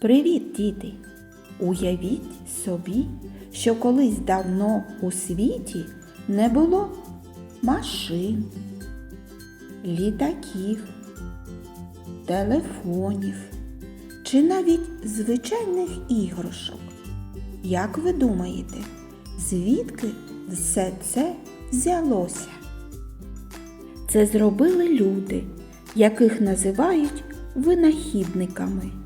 Привіт, діти! Уявіть собі, що колись давно у світі не було машин, літаків, телефонів чи навіть звичайних іграшок. Як ви думаєте, звідки все це взялося? Це зробили люди, яких називають винахідниками.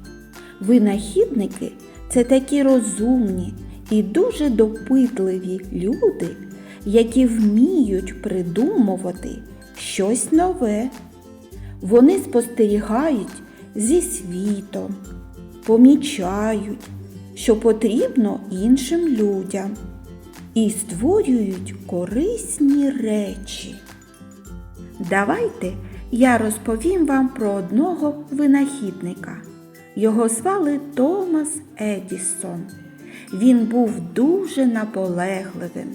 Винахідники це такі розумні і дуже допитливі люди, які вміють придумувати щось нове. Вони спостерігають зі світом, помічають, що потрібно іншим людям, і створюють корисні речі. Давайте я розповім вам про одного винахідника. Його звали Томас Едісон. Він був дуже наполегливим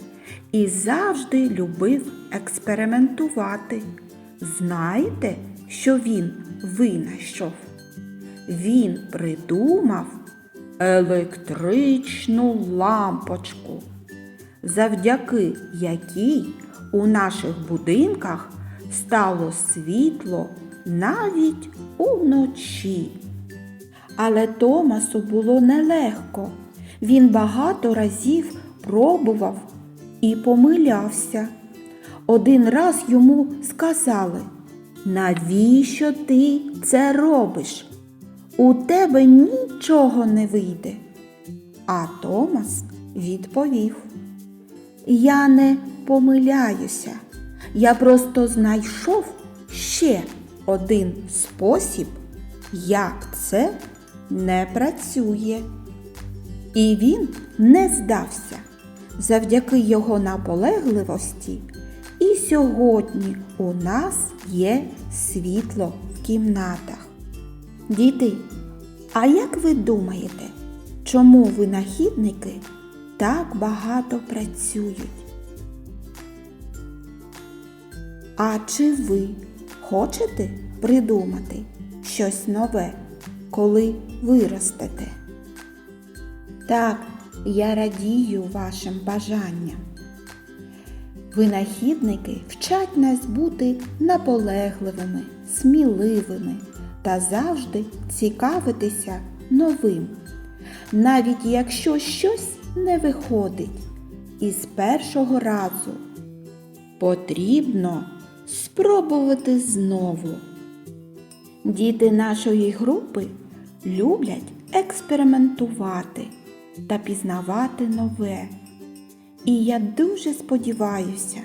і завжди любив експериментувати. Знаєте, що він винайшов? Він придумав електричну лампочку, завдяки якій у наших будинках стало світло навіть уночі. Але Томасу було нелегко. Він багато разів пробував і помилявся. Один раз йому сказали, навіщо ти це робиш? У тебе нічого не вийде. А Томас відповів, я не помиляюся. Я просто знайшов ще один спосіб, як це не працює. І він не здався. Завдяки його наполегливості. І сьогодні у нас є світло в кімнатах. Діти, а як ви думаєте, чому винахідники так багато працюють? А чи ви хочете придумати щось нове, коли виростете? Так, я радію вашим бажанням. Винахідники вчать нас бути наполегливими, сміливими та завжди цікавитися новим, навіть якщо щось не виходить із першого разу. Потрібно спробувати знову. Діти нашої групи люблять експериментувати та пізнавати нове. І я дуже сподіваюся,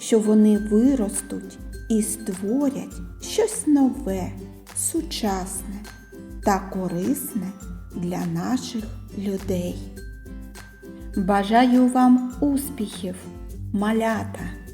що вони виростуть і створять щось нове, сучасне та корисне для наших людей. Бажаю вам успіхів, малята!